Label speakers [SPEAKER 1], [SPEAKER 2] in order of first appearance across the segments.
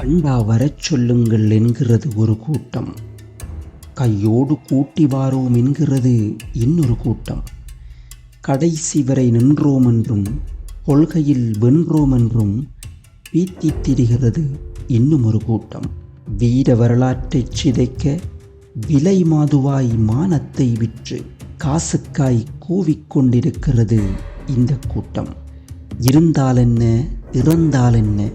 [SPEAKER 1] அண்டா வரச் சொல்லுங்கள் என்கிறது ஒரு கூட்டம். கையோடு கூட்டி வாரோம் என்கிறது இன்னொரு கூட்டம். கடைசி வரை நின்றோம் என்றும் கொள்கையில் வென்றோம் என்றும் பீத்தித் திரிகிறது இன்னும் ஒரு கூட்டம். வீர வரலாற்றைச் சிதைக்க விலை மாதுவாய் மானத்தை விற்று காசுக்காய் கூவிக்கொண்டிருக்கிறது இந்த கூட்டம். இருந்தாலென்ன இறந்தாலென்ன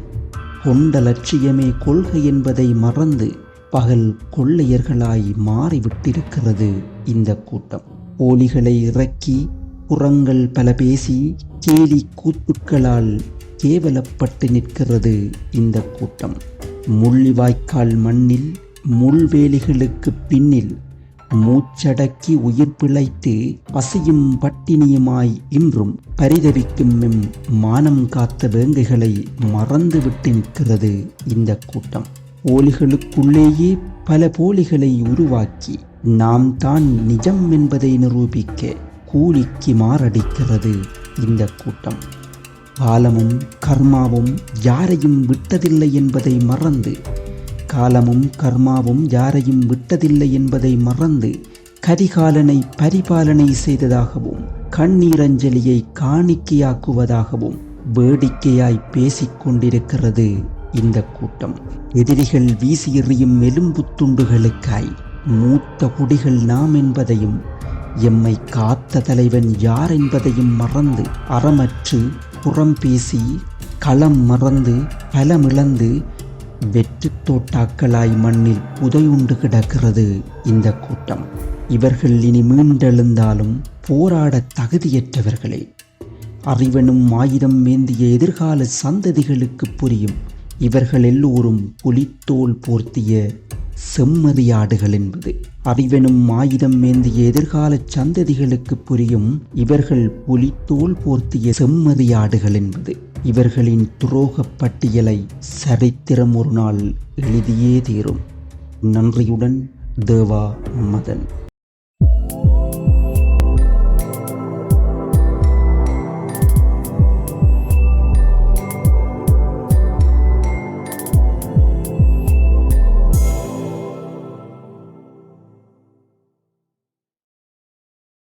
[SPEAKER 1] கொண்ட லட்சியமே கொள்கை என்பதை மறந்து பகல் கொள்ளையர்களாய் மாறிவிட்டிருக்கிறது இந்த கூட்டம். போலிகளை இறக்கி புறங்கள் பல பேசி கேலி கூத்துக்களால் கேவலப்பட்டு நிற்கிறது இந்த கூட்டம். முள்ளிவாய்க்கால் மண்ணில் முள்வேலிகளுக்கு பின்னில் மூச்சடக்கி உயிர் பிழைத்து பசியும் பட்டினியுமாய் இன்றும் பரிதவிக்கும் எம் மானம் காத்த வேங்கைகளை மறந்துவிட்டு நிற்கிறது இந்த கூட்டம். போலிகளுக்குள்ளேயே பல போலிகளை உருவாக்கி நாம் தான் நிஜம் என்பதை நிரூபிக்க கூலிக்கு மாரடிக்கிறது இந்த கூட்டம். காலமும் கர்மாவும் யாரையும் விட்டதில்லை என்பதை மறந்து காலமும் கர்மாவும் யாரையும் விட்டதில்லை என்பதை மறந்து கரிகாலனை பரிபாலனை செய்ததாகவும் கண்ணீரஞ்சலியை காணிக்கையாக்குவதாகவும் வேடிக்கையாய் பேசிக் கொண்டிருக்கிறது இந்த கூட்டம். எதிரிகள் வீசி எறியும் எலும்பு துண்டுகளுக்காய் மூத்த குடிகள் நாம் என்பதையும் எம்மை காத்த தலைவன் யார் என்பதையும் மறந்து அறமற்று புறம் பேசி களம் மறந்து பலமிழந்து வெற்று தோட்டாக்களாய் மண்ணில் புதையுண்டு கிடக்கிறது இந்த கூட்டம். இவர்கள் இனி மீண்டெழுந்தாலும் போராட தகுதியற்றவர்களே. அறிவனும் ஆயுதம் மேந்திய எதிர்கால சந்ததிகளுக்கு புரியும். இவர்கள் எல்லோரும் புலித்தோல் போர்த்திய செம்மறியாடுகள் என்பது. அறிவெனும் ஆயுதம் ஏந்திய எதிர்கால சந்ததிகளுக்கு புரியும் இவர்கள் புலித்தோல் போர்த்திய செம்மறியாடுகள் என்பது. இவர்களின் துரோகப் பட்டியலை சரித்திரம் ஒரு நாள் எழுதியே தீரும். நன்றியுடன் தேவா மதன்.